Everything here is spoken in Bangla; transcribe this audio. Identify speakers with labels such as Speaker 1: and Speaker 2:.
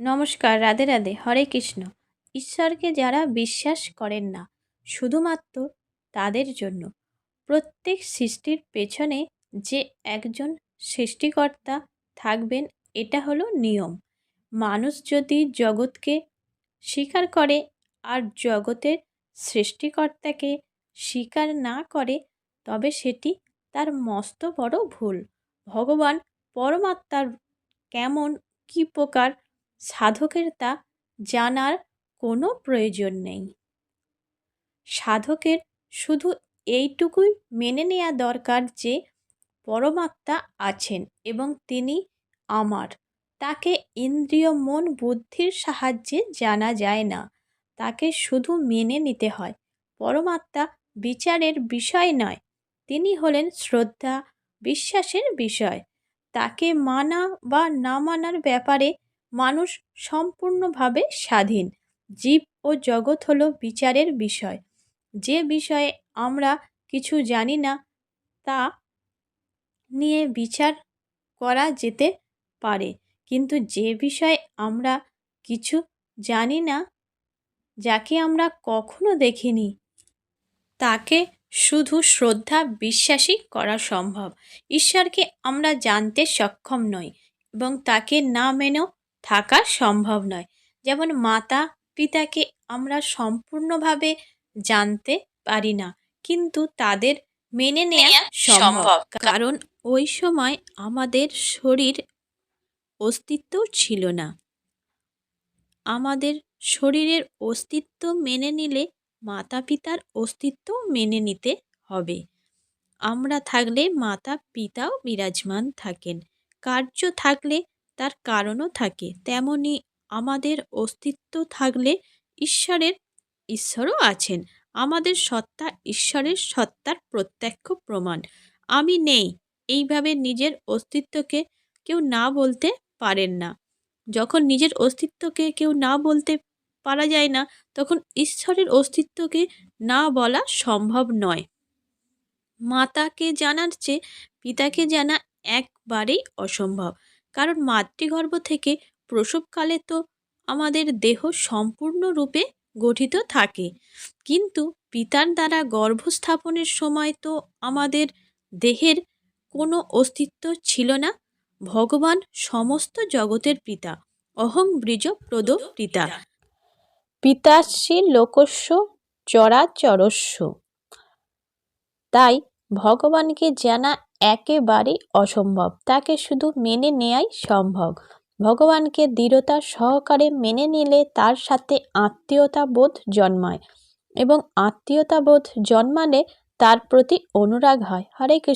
Speaker 1: নমস্কার, রাধে রাধে, হরে কৃষ্ণ। ঈশ্বরকে যারা বিশ্বাস করেন না, শুধুমাত্র তাদের জন্য। প্রত্যেক সৃষ্টির পেছনে যে একজন সৃষ্টিকর্তা থাকবেন, এটা হলো নিয়ম। মানুষ যদি জগৎকে স্বীকার করে আর জগতের সৃষ্টিকর্তাকে স্বীকার না করে, তবে সেটি তার মস্ত বড় ভুল। ভগবান, পরমাত্মার কেমন, কী প্রকার সাধকের তা জানার কোনো প্রয়োজন নেই। সাধকের শুধু এইটুকুই মেনে নেওয়া দরকার যে, পরমাত্মা আছেন এবং তিনি আমার। তাকে ইন্দ্রিয় মন বুদ্ধির সাহায্যে জানা যায় না। তাকে শুধু মেনে নিতে হয়। পরমাত্মা বিচারের বিষয় নয়। তিনি হলেন শ্রদ্ধা, বিশ্বাসের বিষয়। তাকে মানা বা না মানার ব্যাপারে মানুষ সম্পূর্ণভাবে স্বাধীন। জীব ও জগৎ হলো বিচারের বিষয়। যে বিষয়ে আমরা কিছু জানি না, তা নিয়ে বিচার করা যেতে পারে। কিন্তু যে বিষয়ে আমরা কিছু জানি না, যাকে আমরা কখনো দেখিনি, তাকে শুধু শ্রদ্ধা বিশ্বাসই করা সম্ভব। ঈশ্বরকে আমরা জানতে সক্ষম নই এবং তাকে না মেনেও থাকা সম্ভব নয়। যেমন মাতা পিতাকে আমরা সম্পূর্ণভাবে জানতে পারি না কিন্তু তাদের মেনে নেওয়া সম্ভব। কারণ ওই সময় আমাদের শরীর অস্তিত্ব ছিল না। আমাদের শরীরের অস্তিত্ব মেনে নিলে মাতা পিতার অস্তিত্ব মেনে নিতে হবে। আমরা থাকলে মাতা পিতাও বিরাজমান থাকেন। কার্য থাকলে তার কারণও থাকে। তেমনি আমাদের অস্তিত্ব থাকলে ঈশ্বরের, ঈশ্বরও আছেন। আমাদের সত্তা ঈশ্বরের সত্তার প্রত্যক্ষ প্রমাণ। আমি নেই। এইভাবে নিজের অস্তিত্বকে কেউ না বলতে পারেন না। যখন নিজের অস্তিত্বকে কেউ না বলতে পারা যায় না, তখন ঈশ্বরের অস্তিত্বকে না বলা সম্ভব নয়। মাতাকে জানার চেয়ে পিতাকে জানা একবারেই অসম্ভব। কারণ মাতৃগর্ভ থেকে প্রসবকালে তো আমাদের দেহ সম্পূর্ণরূপে গঠিত থাকে। কিন্তু পিতার দ্বারা গর্ভস্থাপনের সময় তো আমাদের দেহের কোনো অস্তিত্ব ছিল না। ভগবান সমস্ত জগতের পিতা, অহং ব্রিজ প্রদ পিতা। পিতাশ্রী লোকস্য, চরাচরস্য। তাই ভগবানকে জানা একেবারেই অসম্ভব। তাকে শুধু মেনে নেয়াই সম্ভব। ভগবানকে দৃঢ়তা সহকারে মেনে নিলে তার সাথে আত্মীয়তা বোধ জন্মায় এবং আত্মীয়তা বোধ জন্মালে তার প্রতি অনুরাগ হয়। হরে কৃষ্ণ।